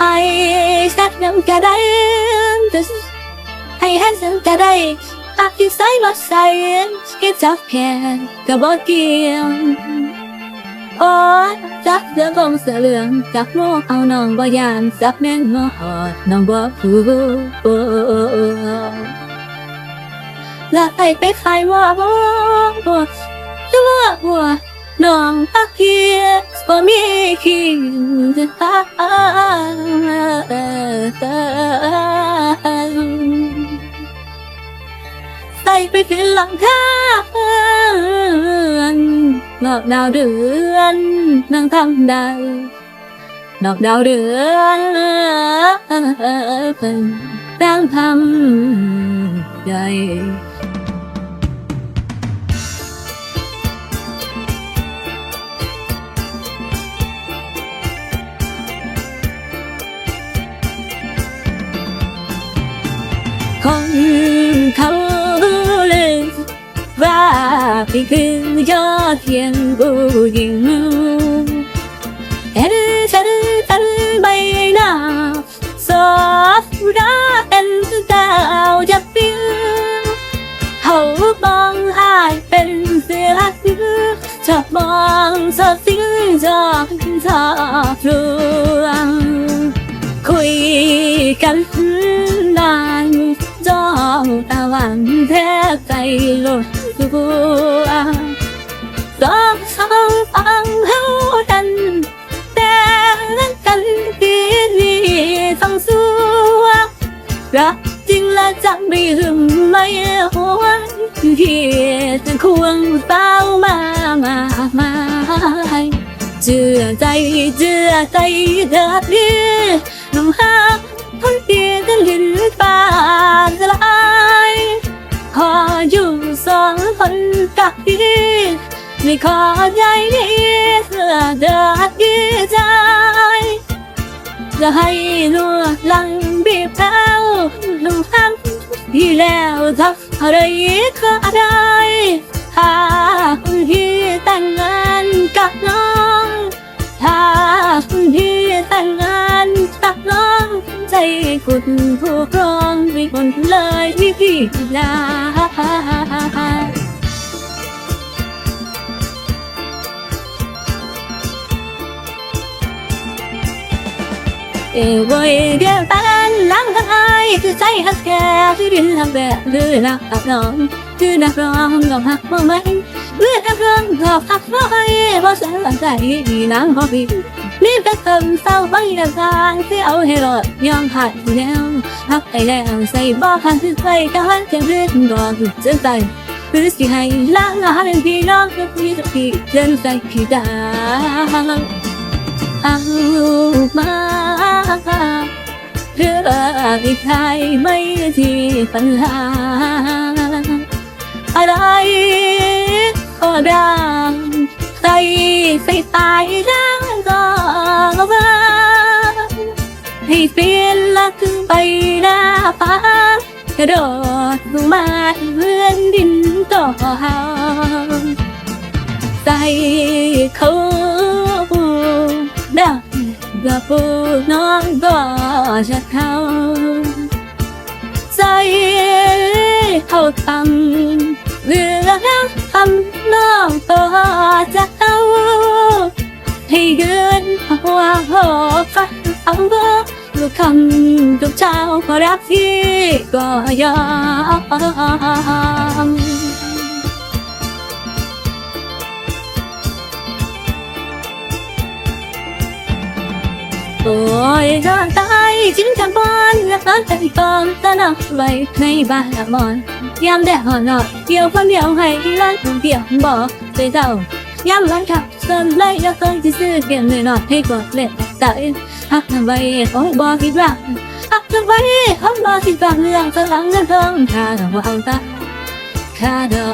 ไอ้สักน้ำกระได้ไอ้แห้งสักกระได้ปากที่ใส่มาใส่คิดจับแขนกระบอกเกี่ยวโอ้จับเสือกงเสือเหลืองจับโลกเอาน้องบ่ยานจับแม่นมอหอดน้องบ่ผู้ละไอไปใครว่าบ่บ่จะว่าบ่น้องพักเพียบ่มีคิงจะ ไปถึงหลังคาหลอกดาวเดือนนั่งทำได้ดอกดาวเดือนเป็นนั่งทำใจคนเขา พี่คือยอดเพียงผู้หญิงเอ็นฉันฉันใบหน้าสอบรัก องตะวันแทบใจหลุดตัวต้องสองฟังเฮาดันแต่กันดีดีต้องสู้รักจริงและจะไม่ลืมไม่หวนที่จะควงเต้ามามามาเชื่อใจเชื่อใจเธอดดีน้ำหักคนเดียวจะลิ้นฟ้าจะลา ไม่ขอใจดีเธอเดินดีใจจะให้ลัวลังบีบเท้าลงห้ำที่แล้วทักอะไรก็ได้ถ้าคุณพี่แต่งงานกับน้องถ้าคุณพี่แต่งงานกับน้องใจคุณผู้ครองไม่คนเลยที่พี่ลา เอวอยเดียวตันลังทั้งไอคือใจฮักแค่ที่ดินทำแบบลือนักอับน้องคือนักร้องกับหักบ่ไหมเลือดนักร้องกับหักบ่ไหมเพราะฉันหลังใจดีนางพอพี่รีบจะเติมเศร้าไปดังทางที่เอาให้รอดยอมหักแล้วหักไอ้แรงใส่บ่อหันที่ใส่กันเจะเรื่องรอคือจะใจคือสิให้ล้างอาเป็นพี่น้องกับพี่ทุกทีเดินใจพี่ดาเอามา รื่องอีกใครไม่ที่ปัญหา อะไรก็ได้ใครใส่ตายร่างก็ว่าให้เปลี่ยนละถึงไปหน้าฟ้ากระโดดลงมาเพื่อนดินต่อหาใจเขา กับปูน้องก็จะเข้าใจเขาทำเรื่องทำน้องก็จะเข้าให้เกินหัวหอกฟังเอาลูกคำทุกเช้าขอรักที่ก็ยอมโอ้ยาม เลยหน่อยให้กดเล่นแต่ฮักทำไมโอ้ยบอกคิดว่าฮักทำไมฮักบอกคิดว่าเรื่องสลังเงินทองข้าต้องเอาตาข้าเดอ